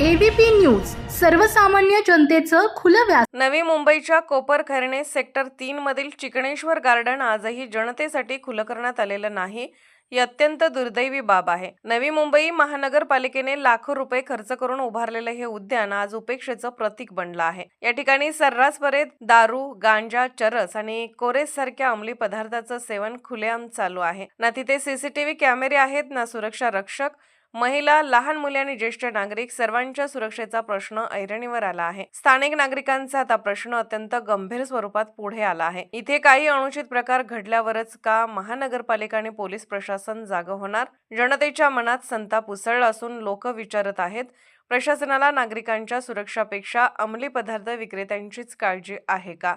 ABP news सर्वसामान्य जनतेचं खुलं व्यास नवी मुंबईच्या कोपरखैरणे सेक्टर तीन मधील चिकणेश्वर गार्डन आजही जनतेसाठी खुलं करण्यात आलेलं नाही ही अत्यंत दुर्दैवी बाब आहे. नवी मुंबई महानगरपालिकेने लाखो रुपये खर्च करून उभारलेलं हे उद्यान आज उपेक्षेचं प्रतीक बनलं आहे. या ठिकाणी सर्रासपरे दारू गांजा चरस आणि कोरेस सारख्या अंमली पदार्थाचं सेवन खुलेआम चालू आहे. ना तिथे सीसीटीव्ही कॅमेरे आहेत ना सुरक्षा रक्षक महिला लहान मुले आणि ज्येष्ठ नागरिक सर्वांच्या सुरक्षेचा प्रश्न ऐरणीवर आला आहे. स्थानिक नागरिकांचा आता प्रश्न अत्यंत गंभीर स्वरूपात पुढे आला आहे. इथे काही अनुचित प्रकार घडल्यावरच का महानगरपालिका आणि पोलीस प्रशासन जाग होणार? जनतेच्या मनात संताप उसळला असून लोक विचारत आहेत. प्रशासनाला नागरिकांच्या सुरक्षापेक्षा अंमली पदार्थ विक्रेत्यांचीच काळजी आहे का?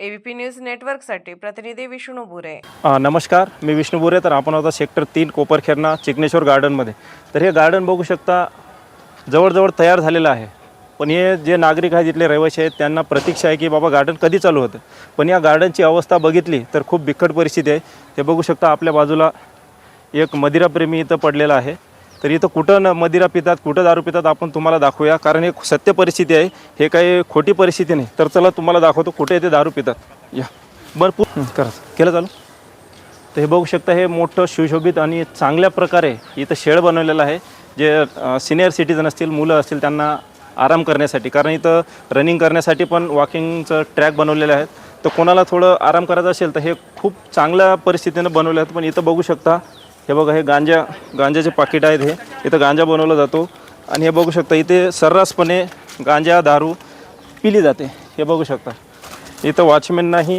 एबीपी न्यूज नेटवर्कसाठी प्रतिनिधी विष्णू बुरे. नमस्कार मी विष्णू बुरे तर आपण आता सेक्टर तीन कोपरखेरणा चिकनेश्वर गार्डनमध्ये. तर हे गार्डन बघू शकता जवळजवळ तयार झालेलं आहे. पण हे जे नागरिक आहेत इथले रहिवासी आहेत त्यांना प्रतीक्षा आहे की बाबा गार्डन कधी चालू होतं? पण या गार्डनची अवस्था बघितली तर खूप बिकट परिस्थिती आहे. हे बघू शकता आपल्या बाजूला एक मदिराप्रेमी इथं पडलेला आहे. तर इथं कुठं न मदिरा पितात कुठं दारू पितात आपण तुम्हाला दाखवूया. कारण हे सत्य परिस्थिती आहे. हे काही खोटी परिस्थिती नाही. तर चला तुम्हाला दाखवतो कुठे ते दारू पितात. या. बरं पू करा. केलं चालू? तर हे बघू शकता हे मोठं सुशोभित आणि चांगल्या प्रकारे इथं शेड बनवलेलं आहे. जे सिनियर सिटीजन असतील मुलं असतील त्यांना आराम करण्यासाठी. कारण इथं रनिंग करण्यासाठी पण वॉकिंगचं ट्रॅक बनवलेले आहेत. तर कोणाला थोडं आराम करायचं असेल तर हे खूप चांगल्या परिस्थितीनं बनवले आहेत. पण इथं बघू शकता हे बघा हे गांजा गांजाचे पाकिट आहेत हे. इथं गांजा बनवला जातो. आणि हे बघू शकता इथे सर्रासपणे गांजा दारू पिली जाते. हे बघू शकता. इथं वॉचमॅन नाही.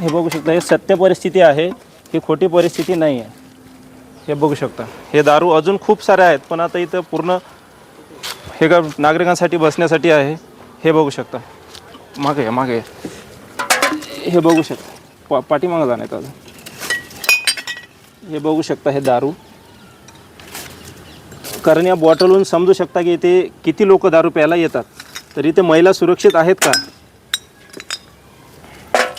हे बघू शकता हे सत्य परिस्थिती आहे. ही खोटी परिस्थिती नाही आहे. हे बघू शकता. हे दारू अजून खूप सारे आहेत पण आता इथं पूर्ण हे का नागरिकांसाठी बसण्यासाठी आहे. हे बघू शकता. मागे या मागे हे बघू शकता. पा पाठीमागं जाण्यात अजून हे बघू शकता हे दारू. कारण या बॉटलहून समजू शकता की इथे किती लोक दारू प्यायला येतात. तर इथे महिला सुरक्षित आहेत का?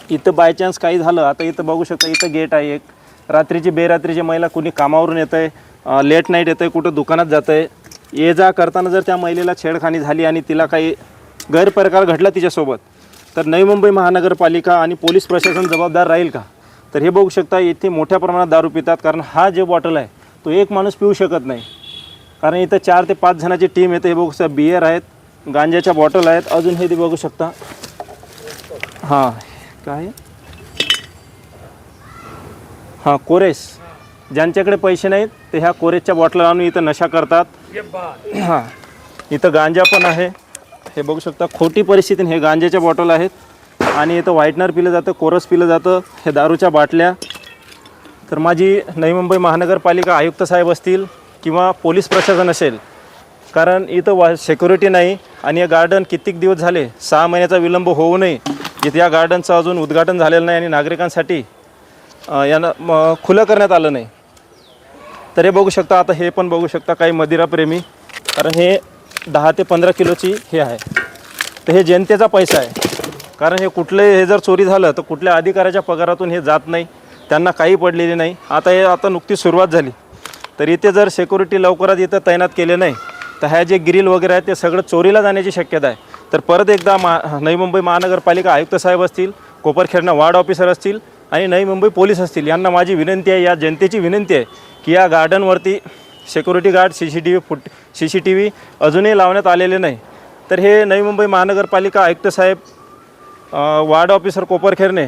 इथं बाय चान्स काही झालं. आता इथं बघू शकता इथं गेट आहे एक. रात्रीची बेरात्रीची महिला कुणी कामावरून येतं आहे लेट नाईट येतं आहे कुठं दुकानात जातं आहे ये जा करताना जर त्या महिलेला छेडखानी झाली आणि तिला काही गैरप्रकार घडला तिच्यासोबत तर नवी मुंबई महानगरपालिका आणि पोलीस प्रशासन जबाबदार राहील का? तर हे बघू शकता इथे मोठ्या प्रमाणात दारू पितात कारण हा जे बॉटल आहे तो एक माणूस पिऊ शकत नाही. कारण इथं चार ते पाच जणाची टीम येते. हे बघू शकता बियर आहेत गांज्याच्या बॉटल आहेत. अजून हे ते बघू शकता. हां काय? हां कोरेस. ज्यांच्याकडे पैसे नाहीत ते ह्या कोरेसच्या बॉटल आणून इथं नशा करतात. हां इथं गांजा पण आहे. हे बघू शकता खोटी परिस्थिती हे गांजाच्या बॉटल आहेत. आणि इथं व्हाईटनर पिलं जातं कोरस पिलं जातं हे दारूच्या बाटल्या. तर माझी नवी मुंबई महानगरपालिका आयुक्त साहेब असतील किंवा पोलीस प्रशासन असेल कारण इथं वा सेक्युरिटी नाही आणि हे गार्डन कित्येक दिवस झाले सहा महिन्याचा विलंब होऊ नये. इथे या गार्डनचं अजून उद्घाटन झालेलं नाही आणि नागरिकांसाठी यानं यांना म, खुलं करण्यात आलं नाही. तर हे बघू शकता आता हे पण बघू शकता काही मदिराप्रेमी कारण हे दहा ते पंधरा किलोची हे आहे. तर हे जनतेचा पैसा आहे. कारण हे कुठले हे जर चोरी झालं तर कुठल्या अधिकाऱ्याच्या पगारातून हे जात नाही. त्यांना काही पडलेली नाही. आता हे आता नुकतीच सुरुवात झाली. तर इथे जर सेक्युरिटी लवकरात इथं तैनात केले नाही तर ह्या जे ग्रिल वगैरे आहे ते सगळं चोरीला जाण्याची शक्यता आहे. तर परत एकदा मा नवी मुंबई महानगरपालिका आयुक्त साहेब असतील कोपरखेडना वार्ड ऑफिसर असतील आणि नवी मुंबई पोलीस असतील यांना माझी विनंती आहे या जनतेची विनंती आहे की या गार्डनवरती security guard C C T V foot C C T V अजूनही लावण्यात आलेले नाही. तर हे नवी मुंबई महानगरपालिका आयुक्त साहेब ward officer Kopar Khairane.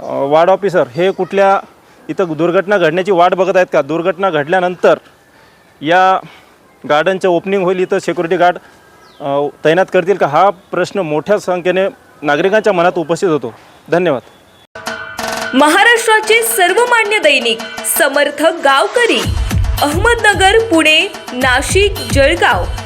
Ward officer हे कुठल्या इथं दुर्घटना घडण्याची वाट बघत आहेत का? दुर्घटना घडल्यानंतर या गार्डनचं ओपनिंग होईल इथं सिक्युरिटी गार्ड तैनात करतील का? हा प्रश्न मोठ्या संख्येने नागरिकांच्या मनात उपस्थित होतो. धन्यवाद. महाराष्ट्राचे सर्वमान्य दैनिक समर्थक गावकरी अहमदनगर पुणे नाशिक जळगाव.